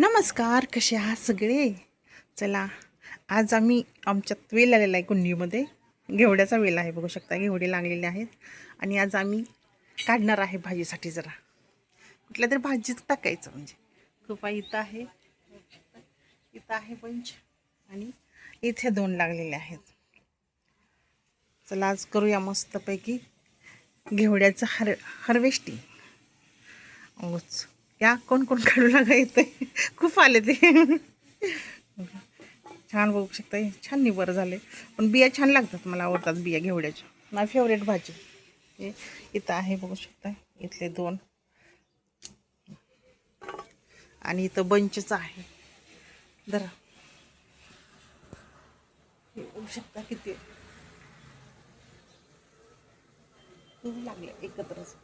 नमस्कार कसे आहात सगळे? चला आज आम्ही आमच्यात वेल आलेला आहे कुंडीमध्ये घेवड्याचा वेल आहे बघू शकता घेवडे लागलेले आहेत. आणि आज आम्ही काढणार आहे भाजीसाठी जरा. कुठल्या तरी भाजीच टाकायचं म्हणजे. कृपा इथं आहे. इथं आहे पंच. आणि इथे दोन लागलेले आहेत. चला आज करूया मस्तपैकी घेवड्याचं हर हार्वेस्टिंग. या कोण कोण काढू लागा येते खूप आले ते. छान बघू शकता छान निबर झाले. पण बिया छान लागतात मला आवडतात बिया घेवड्याच्या. माझी फेवरेट भाजी. हे इथं आहे बघू शकता इथले दोन. आणि इथं बंचच आहे. जरा हे बघू शकता किती. लागले एकत्रच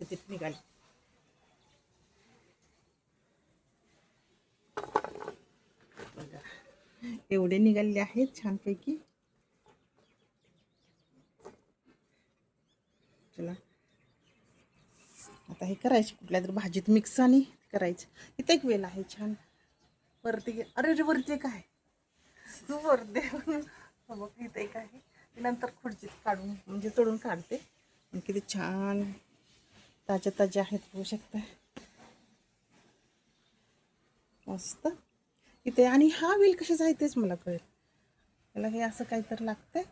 किती निघाले बघा. एवढे निघालेले आहेत छानपैकी. चला. आता हे करायचे कुठल्या तरी भाजीत मिक्स आणि करायचं. इथे एक वेल आहे छान. वरती गे- अरे रे वरती एक आहे. तू वरते. बघ इथे एक आहे. नंतर खुर्चीत काढून म्हणजे तोडून काढते. किती छान ताज्या ताज्या आहेत बघू शकता मस्त. इथे आणि हा वेल कशाचा आहे तेच मला कळेल. त्याला हे असं काहीतरी लागतंय.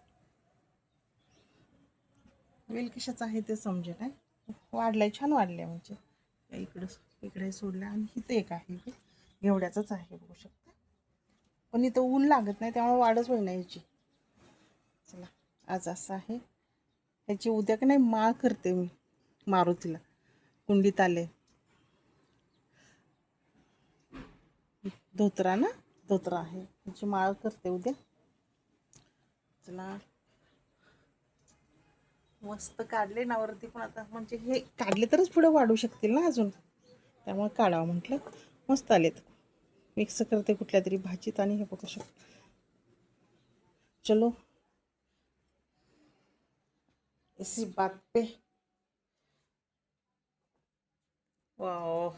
वेल कशाचं आहे ते समजेल आहे वाढलाय छान वाढलंय म्हणजे. इकडं इकडे सोडलं आणि इथं एक आहे. हे घेवड्याचंच आहे बघू शकता पण इथं ऊन लागत नाही त्यामुळे वाढच होईना याची चला आज असं आहे. ह्याची उद्या का नाही माळ करते मी. मारुतीला. कुंडीत आले. धोत्रा ना? धोत्रा आहे. त्याची माळ करते उद्या. चला. मस्त काढले नावरती पण आता. म्हणजे हे काढले तरच पुढे वाढू शकतील ना अजून? त्यामुळे काढावं म्हटलं. मस्त आलेत. मिक्स करते कुठल्या तरी भाजीत आणि हे बघू शकतो. चलो. इसी बात पे. 哇哦。